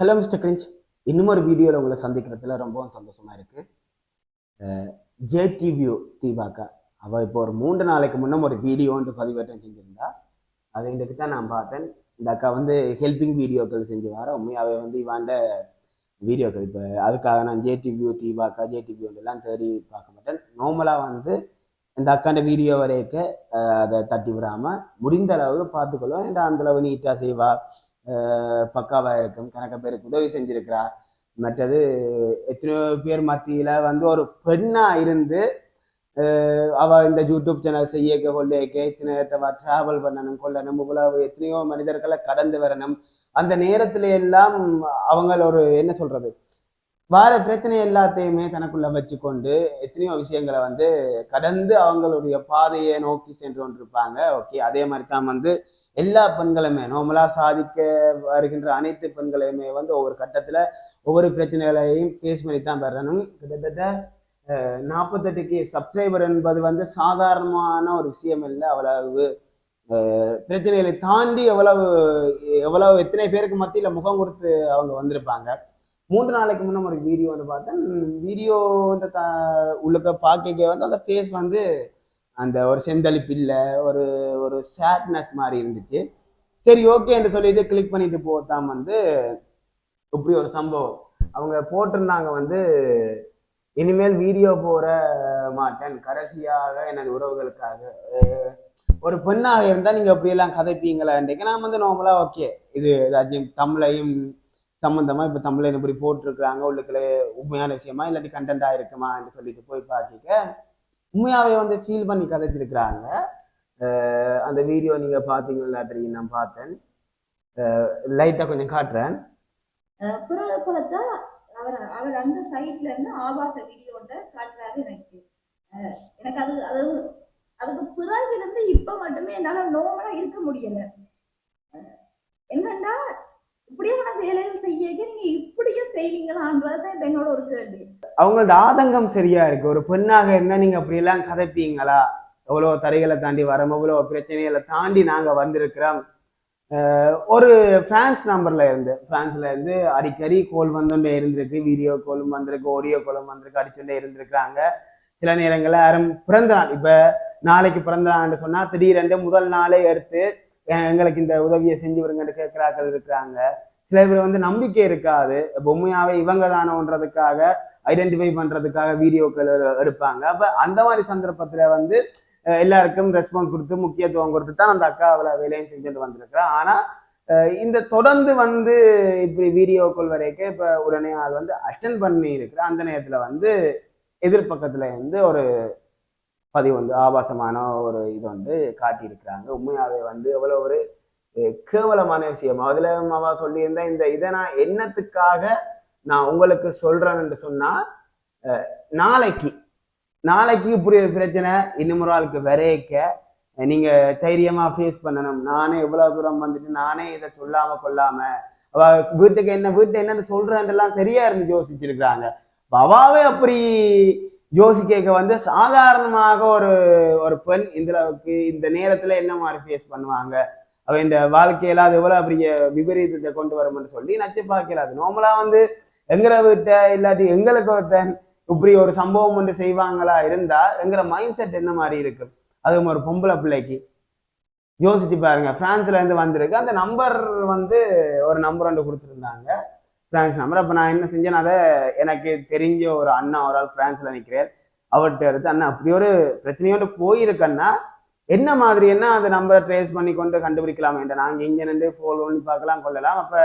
Hello mister cringe இன்னும் ஒரு வீடியோவில் உங்களை சந்திக்கிறதுல ரொம்பவும் சந்தோஷமா இருக்குது ஜேடிவியூ தீபாக்கா அவள் இப்போ ஒரு மூன்று நாளைக்கு முன்னே ஒரு வீடியோன்ட்டு பதிவேற்றம் செஞ்சுருந்தா. அதை இன்றைக்கு தான் நான் பார்த்தேன். இந்த அக்கா வந்து ஹெல்பிங் வீடியோக்கள் செஞ்சு வர உண்மையாகவே வந்து இவாண்ட வீடியோக்கள் இப்போ அதுக்காக நான் ஜேடிவியூ தீபாக்கா ஜேடிவியூ தேடி பார்க்க மாட்டேன். நார்மலாக வந்து இந்த அக்காண்ட வீடியோ வரைக்க அதை தட்டி விடாமல் முடிந்த அளவு பார்த்துக்கொள்ளும் ஏன்னா அந்த அளவு நீட்டாக செய்வா? பக்காவாக இருக்கும். கணக்க பேருக்கு உதவி செஞ்சிருக்கிறா. மற்றது எத்தனையோ பேர் மத்தியில் வந்து ஒரு பெண்ணாக இருந்து அவள் அவ இந்த யூடியூப் சேனல் செய்ய கொள்ளையக்க இத்தனை டிராவல் பண்ணணும் கொள்ளணும் இவ்வளவு எத்தனையோ மனிதர்களை கடந்து வரணும். அந்த நேரத்துல எல்லாம் அவங்கள ஒரு என்ன சொல்றது வார பிரச்சனை எல்லாத்தையுமே தனக்குள்ள வச்சுக்கொண்டு எத்தனையோ விஷயங்களை வந்து கடந்து அவங்களுடைய பாதையை நோக்கி சென்று கொண்டிருப்பாங்க. ஓகே அதே மாதிரி தான் வந்து எல்லா பெண்களுமே நார்மலாக சாதிக்க வருகின்ற அனைத்து பெண்களையுமே வந்து ஒவ்வொரு கட்டத்துல ஒவ்வொரு பிரச்சனைகளையும் ஃபேஸ் பண்ணி தான் வரணும் கிட்டத்தட்ட நாற்பத்தெட்டுக்கு சப்ஸ்கிரைபர் என்பது வந்து சாதாரணமான ஒரு விஷயம் இல்லை அவ்வளவு. பிரச்சனைகளை தாண்டி எவ்வளவு எவ்வளவு எத்தனை பேருக்கு மத்தியில முகம் கொடுத்து அவங்க வந்திருப்பாங்க. மூன்று நாளைக்கு முன்னே ஒரு வீடியோ வந்து பார்த்தேன். வீடியோ இந்த த உள்ள பார்க்க வந்து அந்த ஃபேஸ் வந்து அந்த ஒரு செந்தளிப்பு இல்லை ஒரு ஒரு சேட்னஸ் மாதிரி இருந்துச்சு. சரி ஓகே என்று சொல்லிட்டு கிளிக் பண்ணிட்டு போத்தான் வந்து இப்படி ஒரு சம்பவம். அவங்க போட்டிருந்தாங்க வந்து இனிமேல் வீடியோ போட மாட்டேன். கடைசியாக எனது உறவுகளுக்காக ஒரு பெண்ணாக இருந்தால் நீங்கள் அப்படியெல்லாம் கதைப்பீங்களான்றீங்க நான் வந்து நார்மலா ஓகே இது ஏதாச்சும் தமிழையும் சம்மந்தமாக இப்போ தமிழன் இப்படி போட்டிருக்கிறாங்க? உள்ளுக்குள்ள உண்மையான விஷயமா? இல்லாட்டி கண்டென்ட்டா இருக்குமா? என்று சொல்லிட்டு போய் பார்த்துக்க உண்மையாகவே வந்து ஃபீல் பண்ணி கதைச்சிருக்கிறாங்க. அந்த வீடியோ நீங்கள் பார்த்தீங்களா தெரியும் நான் பார்த்தேன். லைட்டாக கொஞ்சம் காட்டுறேன். பிறகு பார்த்தா அவர் அவர் அந்த சைட்ல இருந்து ஆபாச வீடியோட காட்டுறாரு எனக்கு. எனக்கு அது அது அதுக்கு பிறகு இருந்து இப்ப மட்டுமே என்னால நோமலா இருக்க முடியல. என்னன்னா இப்படியும் உனக்கு வேலைகள் செய்ய நீங்க இப்படியும் செய்வீங்களான்றதுதான் என்னோட ஒரு கேள்வி. அவங்களோட ஆதங்கம் சரியா இருக்கு. ஒரு பெண்ணாக இருந்தா நீங்க அப்படி எல்லாம் கதைப்பீங்களா? எவ்வளவு தடைகளை தாண்டி வரோம். எவ்வளவு பிரச்சனைகளை தாண்டி நாங்க வந்திருக்கிறோம். ஒரு பிரான்ஸ் நம்பர்ல இருந்து பிரான்ஸ்ல இருந்து அடிக்கடி கோல் வந்துட்டே இருந்திருக்கு. வீடியோ கோலும் வந்திருக்கு ஆடியோ கோலும் வந்திருக்கு அடிச்சுட்டே இருந்திருக்கிறாங்க. சில நேரங்களில் யாரும் பிறந்த நாள் இப்போ நாளைக்கு பிறந்த நாள்னு சொன்னால் திடீரென்று முதல் நாளே எடுத்து எங்களுக்கு இந்த உதவியை செஞ்சு விடுங்கன்னு கேட்கிறாக்கள் இருக்கிறாங்க. சில பேர் வந்து நம்பிக்கை இருக்காது. பொம்மையாவே இவங்க தானோன்றதுக்காக ஐடென்டிஃபை பண்றதுக்காக வீடியோக்கள் எடுப்பாங்க. அப்ப அந்த மாதிரி சந்தர்ப்பத்துல வந்து எல்லாருக்கும் ரெஸ்பான்ஸ் கொடுத்து முக்கியத்துவம் கொடுத்து தான் அந்த அக்கா அவளை வேலையும் செஞ்சுட்டு வந்திருக்கிறேன் ஆனா இந்த தொடர்ந்து வந்து இப்படி வீடியோக்கள் வரைக்கும் இப்போ உடனே ஆள் வந்து அட்டன் பண்ணி இருக்கிற அந்த நேரத்தில் வந்து எதிர்பக்கத்தில் வந்து ஒரு பதிவு வந்து ஆபாசமான ஒரு இது வந்து காட்டியிருக்கிறாங்க. உண்மையாவே வந்து எவ்வளவு ஒரு கேவலமான விஷயம். அதுல அவ சொல்லியிருந்தா இந்த இதை நான் என்னத்துக்காக நான் உங்களுக்கு சொல்றேன்னு சொன்னால் அஹ் நாளைக்கு நாளைக்கு இப்படி ஒரு பிரச்சனை இன்னும் ஒரு ஆளுக்கு விரைக்க நீங்க தைரியமா ஃபேஸ் பண்ணணும். நானே இவ்வளவு தூரம் வந்துட்டு நானே இதை சொல்லாம கொள்ளாமல் அவ வீட்டுக்கு என்ன வீட்டு என்னன்னு சொல்கிறேன்லாம் சரியா இருந்து யோசிச்சிருக்கிறாங்க. அவாவே அப்படி யோசிக்க வந்து சாதாரணமாக ஒரு ஒரு பெண் இந்த இந்த நேரத்துல என்ன மாதிரி ஃபேஸ் பண்ணுவாங்க? அவ இந்த வாழ்க்கையில அது எவ்வளவு பெரிய விபரீதத்தை கொண்டு வரும்னு சொல்லி நச்சு பார்க்கல. அது நார்மலா வந்து எங்களை விட்ட இல்லாட்டி எங்களுக்கு ஒருத்தன் இப்படி ஒரு சம்பவம் ஒன்று செய்வாங்களா இருந்தா எங்கிற மைண்ட் செட் என்ன மாதிரி இருக்கு? அதுவும் ஒரு பொம்பளை பிள்ளைக்கு. யோசிச்சு பாருங்க. பிரான்ஸ்ல இருந்து வந்திருக்கு. அந்த நம்பர் வந்து ஒரு நம்பர் ஒன்று கொடுத்துருந்தாங்க. பிரான்ஸ். நம்பர் அப்போ நான் என்ன செஞ்சேன் அதை எனக்கு தெரிஞ்ச ஒரு அண்ணா ஒரு ஆள் பிரான்ஸ்ல நிற்கிறார் அவர்கிட்ட எடுத்து அண்ணா அப்படி ஒரு பிரச்சனையோடு போயிருக்கன்னா என்ன மாதிரி என்ன அந்த நம்பரை ட்ரேஸ் பண்ணி கொண்டு கண்டுபிடிக்கலாம்? என்ற நாங்க இங்கே நின்று ஃபோன் பண்ணி பார்க்கலாம் கொள்ளலாம். அப்போ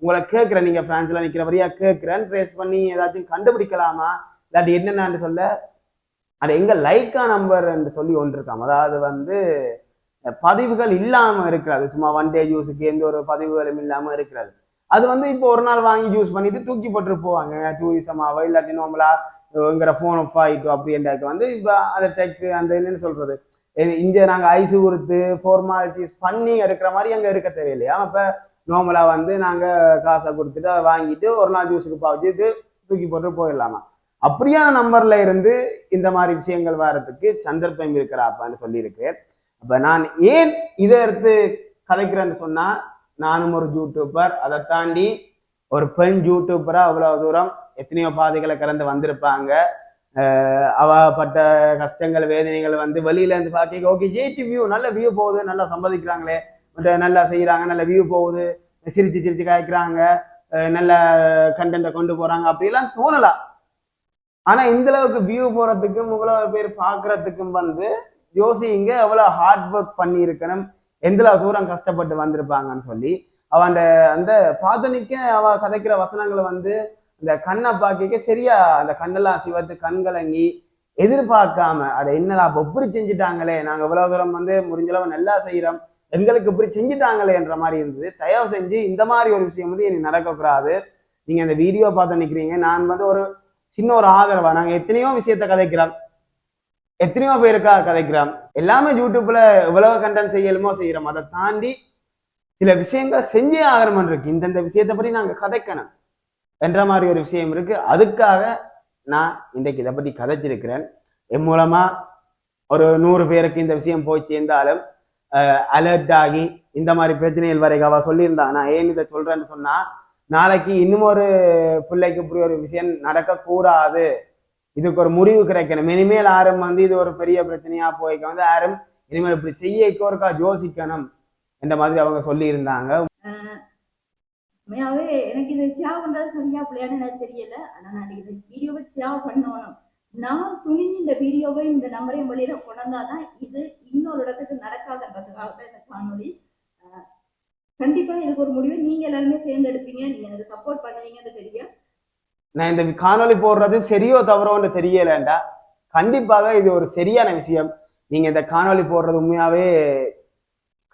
உங்களை கேட்குறேன் நீங்க பிரான்ஸ்ல நிக்கிறபடியா கேட்குறேன். ட்ரேஸ் பண்ணி ஏதாச்சும் கண்டுபிடிக்கலாமா? இல்லாட்டி என்னென்னு சொல்ல. அது எங்க லைக்கா நம்பர் என்று சொல்லி ஒன்று இருக்காம. அதாவது வந்து பதிவுகள் இல்லாமல் இருக்கிறது. சும்மா ஒன் டே யூஸுக்கு எந்த ஒரு பதிவுகளும் இல்லாமல் இருக்கிறது. அது வந்து இப்போ ஒரு நாள் வாங்கி யூஸ் பண்ணிட்டு தூக்கி போட்டு போவாங்க. டூரிசமாவோ இல்லாட்டி நார்மலா எங்கிற ஃபோன் ஆஃப் ஆயிட்டோம் அப்படின்றது வந்து இப்போ அந்த டெக்ஸ் அந்த என்னன்னு சொல்றது? இங்கே இங்க நாங்க ஐசு கொடுத்து ஃபார்மாலிட்டிஸ் பண்ணி இருக்கிற மாதிரி அங்கே இருக்க தேவையில்லையா? அப்போ நார்மலா வந்து நாங்கள் காசை கொடுத்துட்டு அதை வாங்கிட்டு ஒரு நாள் ஜூஸுக்கு பாவச்சு தூக்கி போட்டு போயிடலாமா? அப்படியான நம்பர்ல இருந்து இந்த மாதிரி விஷயங்கள் வர்றதுக்கு சந்தர்ப்பம் இருக்கிறாப்பான்னு சொல்லியிருக்கு அப்போ நான் ஏன் இதை எடுத்து கதைக்கிறேன்னு சொன்னால் நானும் ஒரு யூடியூபர் அதை தாண்டி ஒரு பெண் யூடியூபரா அவ்வளவு தூரம் எத்தனையோ பாதைகளை கடந்து வந்திருப்பாங்க. அவப்பட்ட அவ பட்ட கஷ்டங்கள் வேதனைகள் வந்து வெளியில இருந்து பார்க்க ஓகே ஜேடி வியூ நல்ல வியூ போகுது நல்லா சம்பாதிக்கிறாங்களே. மற்ற நல்லா செய்யறாங்க நல்ல வியூ போகுது. சிரிச்சு சிரிச்சு காய்க்கிறாங்க. நல்ல கண்டென்ட்டை கொண்டு போறாங்க. அப்படிலாம் தோணலாம் ஆனா இந்த அளவுக்கு வியூ போறதுக்கும் இவ்வளவு பேர் பாக்குறதுக்கும் வந்து யோசிங்க எவ்வளவு ஹார்ட் ஒர்க் பண்ணி இருக்கணும் எந்தளவு தூரம் கஷ்டப்பட்டு வந்திருப்பாங்கன்னு சொல்லி அவ அந்த அந்த பாதனிக்க அவ கதைக்கிற வசனங்களை வந்து இந்த கண்ணை பார்க்க சரியா அந்த கண்ணெல்லாம் சிவத்து கண்கலங்கி எதிர்பார்க்காம அதை என்னடா அப்ப இப்படி செஞ்சுட்டாங்களே நாங்க இவ்வளவு தூரம் வந்து முடிஞ்சளவு நல்லா செய்யறோம் எங்களுக்கு இப்படி செஞ்சுட்டாங்களே என்ற மாதிரி இருந்தது. தயவு செஞ்சு இந்த மாதிரி ஒரு விஷயம் வந்து எனக்கு நடக்கக்கூடாது. நீங்க அந்த வீடியோ பார்த்து நிக்கிறீங்க. நான் வந்து ஒரு சின்ன ஒரு ஆதரவா நாங்க எத்தனையோ விஷயத்த கதைக்கிறோம். எத்தனையோ பேருக்கா கதைக்கிறோம் எல்லாமே யூடியூப்ல எவ்வளவு கண்டென்ட் செய்யலுமோ செய்யறோம். அதை தாண்டி சில விஷயங்களை செஞ்சே ஆகணும் இருக்கு. இந்தந்த விஷயத்தை பற்றி நாங்க கதைக்கணும் என்ற மாதிரி ஒரு விஷயம் இருக்கு. அதுக்காக நான் இன்றைக்கு இதை பற்றி கதைச்சிருக்கிறேன். என் மூலமா ஒரு நூறு பேருக்கு இந்த விஷயம் போய் சேர்ந்தாலும் அலர்ட் ஆகி இந்த மாதிரி பிரச்சனைகள் வரைக்கும் அவள் சொல்லியிருந்தா நான் ஏன் இதை சொல்றேன்னு சொன்னா நாளைக்கு இன்னும் ஒரு பிள்ளைக்கு இப்படி ஒரு விஷயம் நடக்கக்கூடாது. இதுக்கு ஒரு முடிவு கிடைக்கணும். இனிமேல் ஆரம் வந்து இது ஒரு பெரிய பிரச்சனையா போய்க்க வந்து ஆரம் இனிமேல் இப்படி செய்ய ஒருக்கா யோசிக்கணும் என்ற மாதிரி அவங்க சொல்லி இருந்தாங்க உண்மையாவே எனக்கு இது சேவ் பண்றது சரியா பிள்ளையான்னு எனக்கு தெரியல. ஆனா நான் இந்த வீடியோவை சேவ் பண்ணணும். நான் துணிஞ்சு இந்த வீடியோவை இந்த நம்பரையும் வெளியில கொண்டாதான் இது இன்னொரு இடத்துக்கு நடக்காதுன்றதுக்காக தான் இந்த காணொலி அஹ் கண்டிப்பா இதுக்கு ஒரு முடிவை நீங்க எல்லாருமே சேர்ந்து எடுப்பீங்க நீங்க எனக்கு சப்போர்ட் பண்ணுவீங்கன்னு தெரியும் நான் இந்த காணொளி போடுறது சரியோ தவறோன்னு தெரியலண்டா. கண்டிப்பாக இது ஒரு சரியான விஷயம். நீங்க இந்த காணொளி போடுறது உண்மையாவே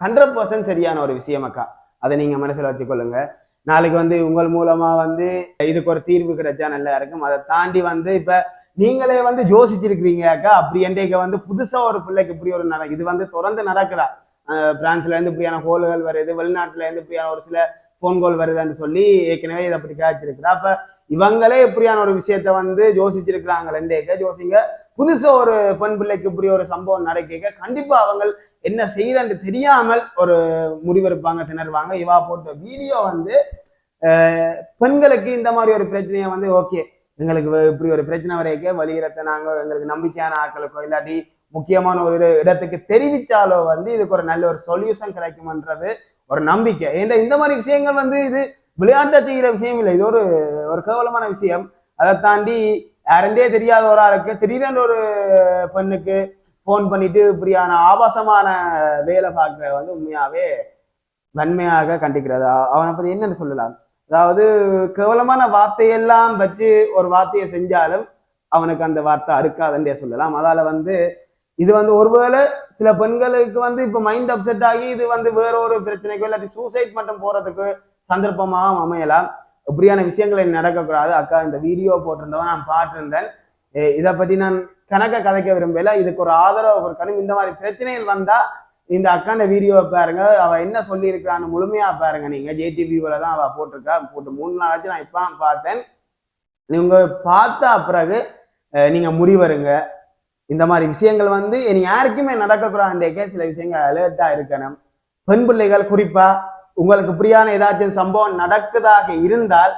ஹண்ட்ரட் பர்சன்ட் சரியான ஒரு விஷயம் அக்கா. அதை நீங்க மனசுல வச்சுக்கொள்ளுங்க. நாளைக்கு வந்து உங்கள் மூலமா வந்து இதுக்கு ஒரு தீர்வு கிடைச்சா நல்லா இருக்கும். அதை தாண்டி வந்து இப்ப நீங்களே வந்து யோசிச்சிருக்கிறீங்க அக்கா. அப்படி என்றைக்கு வந்து புதுசா ஒரு பிள்ளைக்கு இப்படி ஒரு நட இது வந்து தொடர்ந்து நடக்குதா? பிரான்ஸ்லேருந்து பிரான்ஸ்ல இருந்து இப்படியான ஹோல்கள் வருது வெளிநாட்டுல இருந்து இப்படியான ஒரு சில ஃபோன் கால் வருதுன்னு சொல்லி ஏற்கனவே இதை அப்படி காய்ச்சிருக்கிறா அப்ப இவங்களே இப்படியான ஒரு விஷயத்த வந்து யோசிச்சிருக்கிறாங்க ரெண்டேக்க யோசிங்க. புதுசா ஒரு பெண் பிள்ளைக்கு இப்படி ஒரு சம்பவம் நடக்க கண்டிப்பா அவங்க என்ன செய்யறன்னு தெரியாமல் ஒரு முடிவெடுப்பாங்க திணறுவாங்க. இவா போட்ட வீடியோ வந்து பெண்களுக்கு இந்த மாதிரி ஒரு பிரச்சனையை வந்து ஓகே எங்களுக்கு இப்படி ஒரு பிரச்சனை வரைக்க வழியிறத்த நாங்கள் எங்களுக்கு நம்பிக்கையான ஆட்களுக்கோ இல்லாட்டி முக்கியமான ஒரு இடத்துக்கு தெரிவிச்சாலோ வந்து இதுக்கு ஒரு நல்ல ஒரு சொல்யூஷன் கிடைக்கும்ன்றது ஒரு நம்பிக்கை. ஏன்னா இந்த மாதிரி விஷயங்கள் வந்து இது விளையாட்டை செய்கிற விஷயம் இல்லை. இது ஒரு ஒரு கேவலமான விஷயம். அதை தாண்டி யாருந்தே தெரியாத ஒரு ஆளுக்கு திடீரென்று ஒரு பெண்ணுக்கு ஃபோன் பண்ணிட்டு இப்படியான ஆபாசமான வேலை பார்க்குற வந்து உண்மையாவே வன்மையாக கண்டிக்கிறது. அவனை பத்தி என்னென்னு சொல்லலாம். அதாவது கேவலமான வார்த்தையெல்லாம் வச்சு ஒரு வார்த்தையை செஞ்சாலும் அவனுக்கு அந்த வார்த்தை அறுக்காதுன்றே சொல்லலாம். அதால வந்து இது வந்து ஒருவேளை சில பெண்களுக்கு வந்து இப்ப மைண்ட் அப்செட் ஆகி இது வந்து வேற ஒரு பிரச்சனைக்கோ இல்லாட்டி சூசைட் மட்டும் போறதுக்கு சந்தர்ப்பமாக அமையலாம். இப்படியான விஷயங்கள் நடக்கக்கூடாது. அக்கா இந்த வீடியோ போட்டிருந்தவன் நான் பார்த்திருந்தேன். இதை பத்தி நான் கணக்க கதைக்க விரும்பல. இதுக்கு ஒரு ஆதரவு ஒரு கணும் இந்த மாதிரி பிரச்சனைகள் வந்தா இந்த அக்காண்ட வீடியோவை பாருங்க. அவ என்ன சொல்லியிருக்கிறான்னு முழுமையா பாருங்க நீங்க. ஜேடிவியூல தான் அவ போட்டிருக்கா. போட்டு மூணு நாளாச்சு நான் இப்ப பார்த்தேன். நீங்க பார்த்தா பிறகு நீங்க முடிவருங்க இந்த மாதிரி விஷயங்கள் வந்து இனி யாருக்குமே நடக்கக்கூடாதுன்றே சில விஷயங்கள் அலர்ட்டா இருக்கணும். பெண் பிள்ளைகள் குறிப்பா உங்களுக்கு புரியான ஏதாச்சும் சம்பவம் நடக்குதாக இருந்தால்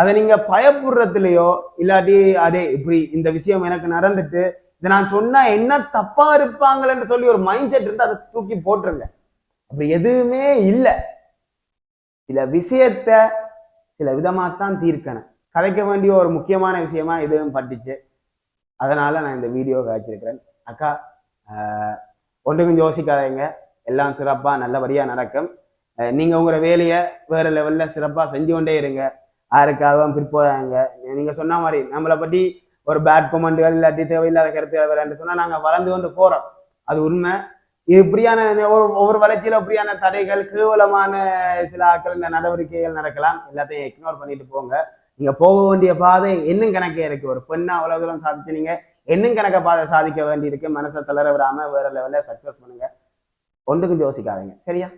அதை நீங்க பயப்படுறதுலையோ இல்லாட்டி அதே இப்படி இந்த விஷயம் எனக்கு நடந்துட்டு இதை நான் சொன்னா என்ன தப்பா இருப்பாங்களேன்னு சொல்லி ஒரு மைண்ட் செட் இருந்து அதை தூக்கி போட்டுருங்க. அப்படி எதுவுமே இல்லை. சில விஷயத்த சில விதமாத்தான் தீர்க்கணும். கதைக்க வேண்டிய ஒரு முக்கியமான விஷயமா இதுவும் பட்டுச்சு. அதனால் நான் இந்த வீடியோ காய்ச்சிருக்கிறேன் அக்கா ஒன்றுக்கும் யோசிக்காதீங்க. எல்லாம் சிறப்பாக நல்லபடியாக நடக்கும். நீங்கள் நீங்க உங்களோட வேலையை வேறு லெவலில் சிறப்பாக செஞ்சு கொண்டே இருங்க. யாருக்காகவும் பிற்போதாங்க நீங்கள் சொன்ன மாதிரி நம்மளை பற்றி ஒரு பேட் கமெண்ட்கள் இல்லாட்டி தேவையில்லாத கருத்து வரேன்னு சொன்னால் நாங்கள் வளர்ந்து கொண்டு போகிறோம் அது உண்மை. இது இப்படியான ஒரு ஒவ்வொரு வளர்ச்சியில இப்படியான தடைகள் கேவலமான சில ஆட்கள் இந்த நடவடிக்கைகள் நடக்கலாம். எல்லாத்தையும் இக்னோர் பண்ணிட்டு போங்க. நீங்க போக வேண்டிய பாதை இன்னும் கணக்கே இருக்கு. ஒரு பெண்ணா அவ்வளவு தூரம் சாதிச்சுனீங்க என்னும் இன்னும் கணக்க பாதை சாதிக்க வேண்டி இருக்கு மனசை தளர விடாம வேற லெவல்ல சக்சஸ் பண்ணுங்க. ஒன்றுக்கும் யோசிக்காதீங்க. சரியா?